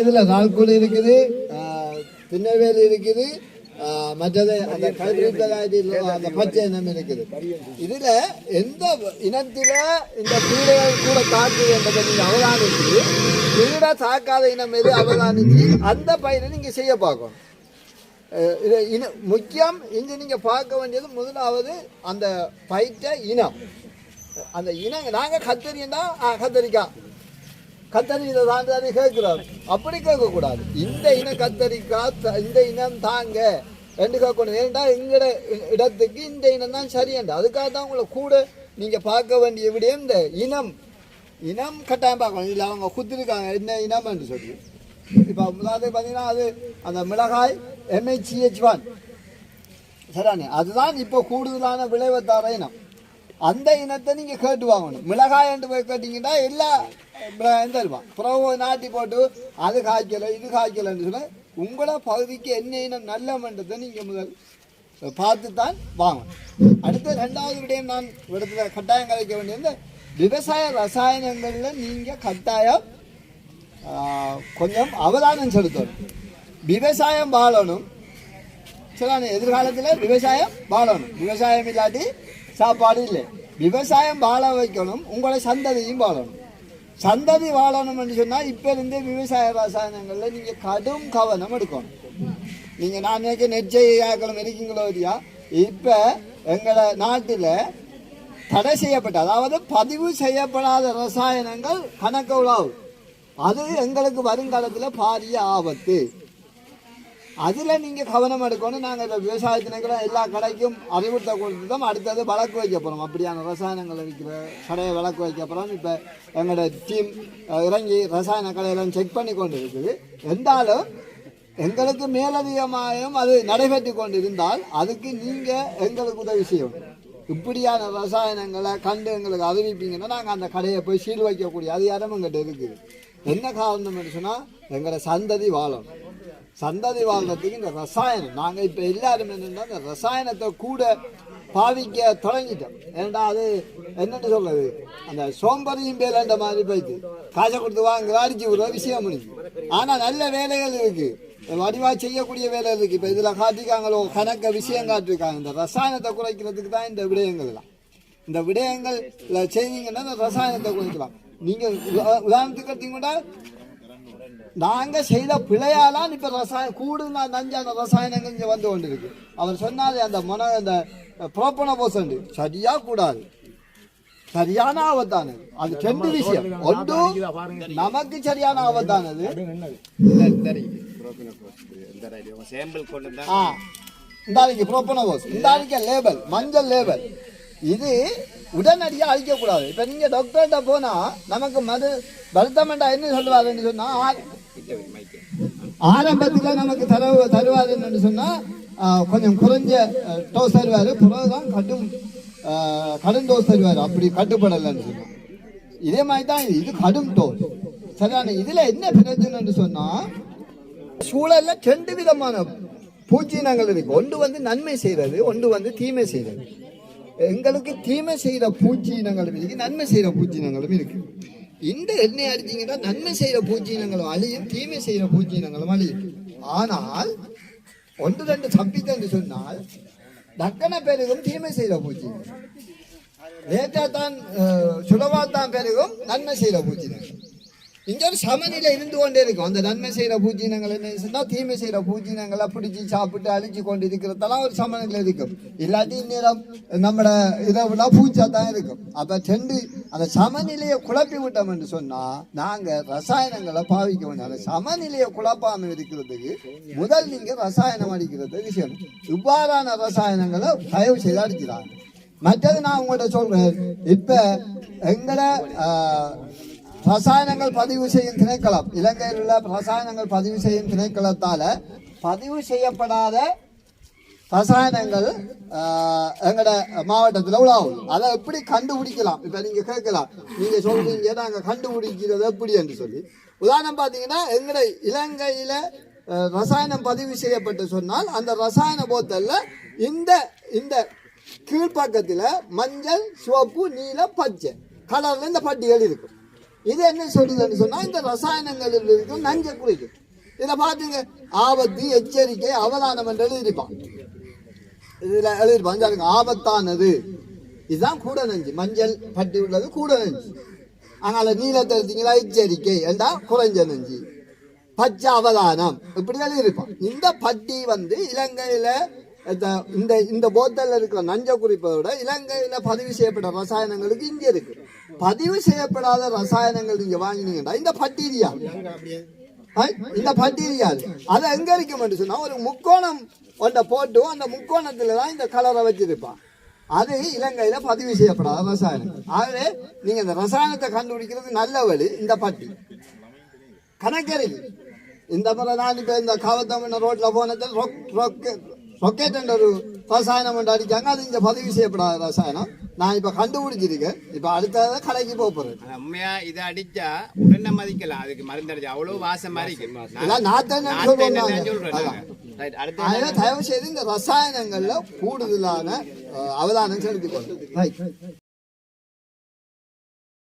இதில் நாள்கூடி இருக்குது ஆஹ், திருநெல்வேலி இருக்குது ஆஹ், மற்றது அந்த கல்வித்தலாயில் அந்த பச்சை இனம் இருக்குது. இதில் எந்த இனத்தில் இந்த பீடைகள் கூட தாக்குது என்பதை நீங்க அவதானிச்சு பீடை தாக்காத இனம் எது அவதானிச்சு அந்த பயிரை நீங்கள் செய்ய பார்க்கணும். இது இன முக்கியம் இங்கே நீங்கள் பார்க்க வேண்டியது முதலாவது அந்த பயிற்ற இனம். அந்த இனம் நாங்கள் கத்தரின்னா ஆ கத்தரிக்காய் கத்தரி இதை தாண்டி கேட்கிறார். அப்படி கேட்கக்கூடாது. இந்த இனம் கத்தரிக்கா த- இந்த இனம் தாங்க. ரெண்டு கேட்கணும். ஏன்டா எங்கட இடத்துக்கு இந்த இனம் தான் சரியண்டா அதுக்காக தான் உங்களை கூட நீங்கள் பார்க்க வேண்டிய விடயம் இந்த இனம். இனம் கட்டாயம் பார்க்கணும். இல்லை அவங்க குத்திருக்காங்க. என்ன இனம் என்று சொல்லி. இப்போ முதலாவது பார்த்தீங்கன்னா அது அந்த மிளகாய் எம்ஐசிஹெச் ஒன் சரானே அதுதான் இப்போ கூடுதலான விளைவை தர இனம். அந்த இனத்தை நீங்கள் கேட்டு வாங்கணும். மிளகாய் என்று போய் கேட்டிங்கன்னா எல்லா தருவான் புறவை நாட்டி போட்டு அது காய்க்கல இது காய்க்கலன்னு சொல்ல உங்களோட பகுதிக்கு என்ன இனம் நல்லமன்றதை நீங்கள் முதல் பார்த்து தான் வாங்கணும். அடுத்த ரெண்டாவது விடயம் நான் இடத்துல கட்டாயம் கலைக்க வேண்டியது விவசாய ரசாயனங்களில் நீங்கள் கட்டாயம் கொஞ்சம் அவதானம் செலுத்தணும். விவசாயம் வாழணும். சில எதிர்காலத்தில் விவசாயம் வாழணும். விவசாயம் இல்லாட்டி சாப்பாடு இல்லை. விவசாயம் வாழ வைக்கணும். உங்களை சந்ததியும் வாழணும். சந்ததி வாழணும்னு சொன்னால் இப்போருந்தே விவசாய ரசாயனங்களில் நீங்கள் கடும் கவனம் எடுக்கணும். நீங்கள் நான் நினைக்க நெச்சையாக்களும் இருக்கீங்களோ இல்லையா? இப்போ எங்களை நாட்டில் தடை செய்யப்பட்ட அதாவது பதிவு செய்யப்படாத ரசாயனங்கள் கணக்கு உலாவும் அது எங்களுக்கு வருங்காலத்தில் பாரிய ஆபத்து. அதில் நீங்கள் கவனம் எடுக்கணும். நாங்கள் இந்த விவசாயத்தினங்களை எல்லா கடைக்கும் அறிவுறுத்த கொடுத்துட்டோம். அடுத்தது வழக்கு வைக்க போகிறோம் அப்படியான ரசாயனங்களை விற்கிற கடையை வழக்கு வைக்க போகிறோம் இப்போ எங்களோட டீம் இறங்கி ரசாயன கடையெல்லாம் செக் பண்ணி கொண்டு இருக்குது இருந்தாலும் எங்களுக்கு மேலதிகமாயும் அது நடைபெற்று கொண்டு இருந்தால் அதுக்கு நீங்கள் எங்களுக்கு உதவி செய்யணும். இப்படியான ரசாயனங்களை கண்டு எங்களுக்கு அறிவிப்பீங்கன்னா நாங்கள் அந்த கடையை போய் சீல் வைக்கக்கூடிய அதிகாரம் எங்கிட்ட இருக்குது. என்ன காரணம் சொன்னால் எங்களோட சந்ததி வாழணும் சந்ததி வாழ்றதுக்கு இந்த ரசாயனம். நாங்கள் இப்போ எல்லாரும் என்னென்னா இந்த ரசாயனத்தை கூட பாவிக்க தொடங்கிட்டோம். ஏன்டா அது என்னென்னு சொல்கிறது அந்த சோம்பரியும் பேலண்ட மாதிரி போயிட்டு. காசை கொடுத்து வாங்குற அடிச்சு விடுற விஷயம் முடிஞ்சு. ஆனால் நல்ல வேலைகள் இருக்குது வடிவாக செய்யக்கூடிய வேலை இருக்குது இப்போ இதில் காட்டிக்காங்களோ கணக்க விஷயம் காட்டிருக்காங்க இந்த ரசாயனத்தை குறைக்கிறதுக்கு தான் இந்த விடயங்கள்லாம் இந்த விடயங்கள் செய்தீங்கன்னா இந்த ரசாயனத்தை குறைக்கலாம். நீங்கள் உதாரணத்துக்கு எடுத்தீங்கன்னா நாங்க செய்த பிழையாலாம் இப்ப ரசாயன கூடுதல் நஞ்சான ரசாயனங்கள் இங்க வந்து கொண்டிருக்கு. அவர் சொன்னாரு அந்த மன அந்த புரோப்பன போசண்டு சரியா கூடாது. சரியான ஆபத்தானது. அது ரெண்டு விஷயம் ஒன்று நமக்கு சரியான ஆபத்தானது. இந்த கொண்டு வந்தா ஆ இந்தாதிக்கு லேபல் மஞ்சள் லேபல் இது உடனடியாக அழிக்கக்கூடாது. இப்போ நீங்கள் டாக்டர்கிட்ட போனால் நமக்கு மது வருத்தமெண்டா என்ன சொல்லுவாருன்னு சொன்னால் ஆரம்பத்தில் நமக்கு தர தருவாருன்னு சொன்னால் கொஞ்சம் குறைஞ்ச டோஸ் தருவார். பிறகுதான் கடும் கடும் டோஸ் தருவார். அப்படி கட்டுப்படலைன்னு சொன்னால் இதே மாதிரி தான் இது கடும் டோஸ் சரியான இதில் என்ன பிரச்சனைன்னு சொன்னால் சூழலில் ரெண்டு விதமான பூச்சினங்கள் இருக்கு. ஒன்று வந்து நன்மை செய்கிறது ஒன்று வந்து தீமை செய்கிறது. எங்களுக்கு தீமை செய்யற பூச்சினங்களும் இருக்கு நன்மை செய்கிற பூச்சினங்களும் இருக்கு. இந்த எண்ணெய் அடித்தீங்கன்னா நன்மை செய்யற பூச்சினங்களும் அழியும் தீமை செய்யற பூச்சினங்களும் அழியும். ஆனால் ஒன்று ரெண்டு தப்பித்தன்னு சொன்னால் டக்கன பெருகும் தீமை செய்கிற பூச்சி லேட்டா தான் சுலபா தான் பெருகும் நன்மை செய்கிற பூச்சினங்கள் இங்க ஒரு சமநிலை இருந்து கொண்டே இருக்கும். அந்த நன்மை செய்கிற பூஜினங்கள் என்ன சொன்னால் தீமை செய்கிற பூஜினங்களை பிடிச்சி சாப்பிட்டு அழிச்சு கொண்டு இருக்கிறதெல்லாம் ஒரு சமநிலை இருக்கும். இல்லாட்டி இந்நேரம் நம்மட இரவுலாம் பூச்சா தான் இருக்கும். அப்போ சென்று அந்த சமநிலையை குழப்பி விட்டோம் என்று சொன்னால் நாங்கள் ரசாயனங்களை பாவிக்க வேண்டாம் அந்த சமநிலையை குழப்பாமல் இருக்கிறதுக்கு முதல் நீங்கள் ரசாயனம் அடிக்கிறது விஷயம். இவ்வாறான ரசாயனங்களை தயவு செய்து அடிக்கிறாங்க மற்றது நான் உங்கள்கிட்ட சொல்கிறேன் இப்போ எங்களை ரசாயனங்கள் பதிவு செய்யும் திணைக்களம். இலங்கையில் உள்ள ரசாயனங்கள் பதிவு செய்யும் திணைக்களத்தால பதிவு செய்யப்படாத ரசாயனங்கள் எங்களோட எங்கட மாவட்டத்தில் உலாவும் அதை எப்படி கண்டுபிடிக்கலாம்? இப்போ நீங்கள் கேட்கலாம். நீங்கள் சொல்றீங்க நாங்கள் கண்டுபிடிக்கிறது எப்படி என்று சொல்லி. உதாரணம் பார்த்தீங்கன்னா எங்கட இலங்கையில் ரசாயனம் பதிவு செய்யப்பட்டு சொன்னால் அந்த ரசாயன போத்தல்ல இந்த இந்த கீழ்ப்பக்கத்தில் மஞ்சள் சிவப்பு நீல பச்சை. கலரில் இந்த பட்டியல் இருக்கும். இது என்ன சொல்லுதுன்னு சொன்னால் இந்த ரசாயனங்களில் இருக்கும் நஞ்சை குறிக்கும் இதை பார்த்துங்க ஆபத்து எச்சரிக்கை அவதானம் என்று எழுதியிருப்பான். இதில் எழுதியிருப்பான் ஆபத்தானது. இதுதான் கூட நஞ்சு. மஞ்சள் பட்டி உள்ளது கூட நஞ்சு. அதனால நீளத்தை எடுத்தீங்களா எச்சரிக்கை என்றால் குறைஞ்ச நஞ்சு. பச்சை அவதானம். இப்படி எழுதியிருப்பான். இந்த பட்டி வந்து இலங்கையில் இந்த- இந்த இந்த போத்தல்ல இருக்கிற நஞ்ச குறிப்பை விட இலங்கையில பதிவு செய்யப்பட்ட ரசாயனங்களுக்கு இங்க இருக்கு. பதிவு செய்யப்படாத ரசாயனங்கள் நீங்க வாங்கினீங்கன்னா இந்த பட்டீரியா இந்த பட்டீரியா அது எங்க இருக்கு சொன்னா ஒரு முக்கோணம் ஒன்றை போட்டு அந்த முக்கோணத்துல தான் இந்த கலரை வச்சிருப்பான். அது இலங்கையில பதிவு செய்யப்படாத ரசாயனம். ஆகவே நீங்க இந்த ரசாயனத்தை கண்டுபிடிக்கிறது நல்ல வழி இந்த பட்டி. கணக்கறிவு. இந்த முறை நான் இப்ப இந்த காவத்தமிழ் ரோட்ல போனதில் ரொக் ரொக்க ரொக்கெட் என்ற ஒரு ரசாயனம் ஒன்று அடிச்சாங்க அது இங்க பதிவு செய்யப்படாத ரசாயனம். நான் இப்ப கண்டுபிடிச்சிருக்கேன். இப்ப அடுத்ததை கடைக்கு போக போறேன். உண்மையா இதை அடிச்சா உடனே மதிக்கலாம். அதுக்கு மருந்து அடிச்சா அவ்வளவு வாசமா இருக்கு. நான். சொல்றேன் தயவு செய்து இந்த ரசாயனங்கள்ல கூடுதலான அவதானம் செலுத்திக்கொள்ளும் ரைட்